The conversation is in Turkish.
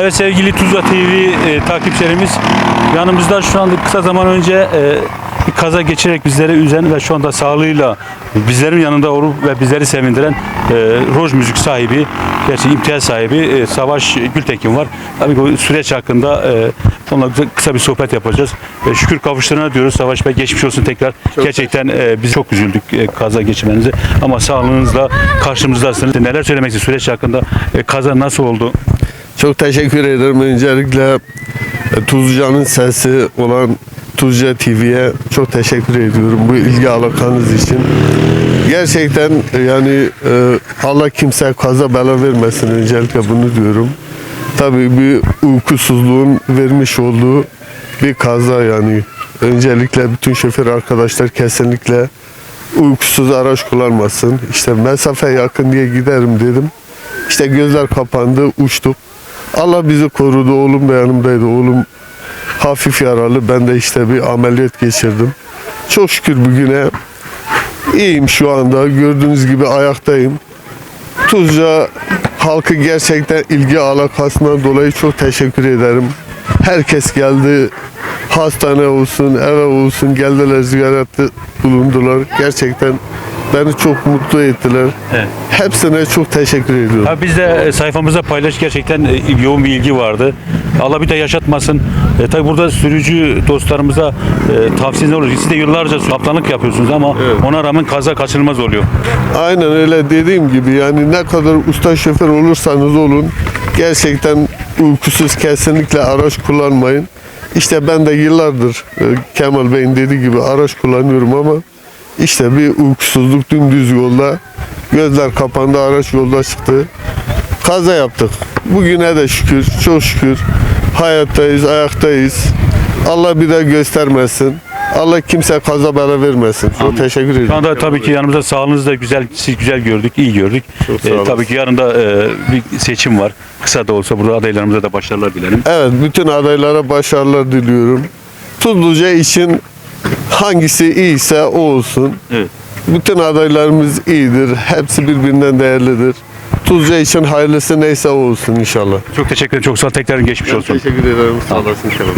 Evet sevgili Tuzla TV e, takipçilerimiz yanımızda şu anda kısa zaman önce e, bir kaza geçirerek bizleri üzen ve şu anda sağlığıyla bizlerin yanında olup ve bizleri sevindiren e, Roj Müzik sahibi, gerçi imtiyaz sahibi e, Savaş Gültekin var. Tabii bu süreç hakkında e, onunla güzel- kısa bir sohbet yapacağız. E, şükür kavuşturana diyoruz Savaş Bey. Geçmiş olsun tekrar. Gerçekten e, biz çok üzüldük e, kaza geçirmenize ama sağlığınızla karşımızdasınız. Neler söylemek istiyorsunuz süreç hakkında? E, kaza nasıl oldu? Çok teşekkür ederim. Öncelikle e, Tuzca'nın sesi olan Tuzca TV'ye çok teşekkür ediyorum bu ilgi alakanız için. Gerçekten e, yani e, Allah kimseye kaza bela vermesin öncelikle bunu diyorum. Tabii bir uykusuzluğun vermiş olduğu bir kaza yani. Öncelikle bütün şoför arkadaşlar kesinlikle uykusuz araç kullanmasın. İşte mesafe yakın diye giderim dedim. İşte gözler kapandı, uçtuk. Allah bizi korudu. Oğlum da yanımdaydı. Oğlum hafif yaralı. Ben de işte bir ameliyat geçirdim. Çok şükür bugüne iyiyim şu anda. Gördüğünüz gibi ayaktayım. Tuzca halkı gerçekten ilgi alakasından dolayı çok teşekkür ederim. Herkes geldi. Hastane olsun, eve olsun geldiler ziyarette bulundular. Gerçekten beni çok mutlu ettiler. Evet. Hepsine çok teşekkür ediyorum. Abi biz de e, sayfamızda paylaş gerçekten e, yoğun bir ilgi vardı. Allah bir de yaşatmasın. E, tabi burada sürücü dostlarımıza e, tavsiyeniz olur. Siz de yıllarca kaptanlık yapıyorsunuz ama ona rağmen kaza kaçınılmaz oluyor. Aynen öyle dediğim gibi yani ne kadar usta şoför olursanız olun gerçekten uykusuz kesinlikle araç kullanmayın. İşte ben de yıllardır e, Kemal Bey'in dediği gibi araç kullanıyorum ama işte bir uykusuzluk dümdüz yolda gözler kapandı araç yolda çıktı. Kaza yaptık. Bugüne de şükür çok şükür hayattayız ayaktayız. Allah bir de göstermesin. Allah kimse kaza bela vermesin. Çok teşekkür ederim. Şu anda tabii ki yanımızda sağlığınız da güzel, siz güzel gördük, iyi gördük. Çok sağ E, olasın. tabii ki yarın da e, bir seçim var. Kısa da olsa burada adaylarımıza da başarılar dilerim. Evet, bütün adaylara başarılar diliyorum. Tuzluca için Hangisi iyiyse o olsun. Evet. Bütün adaylarımız iyidir. Hepsi birbirinden değerlidir. Tuzca için hayırlısı neyse o olsun inşallah. Çok teşekkür ederim. Çok sağ ol. Tekrar geçmiş olsun. Teşekkür ederim. Sağ olasın. Inşallah.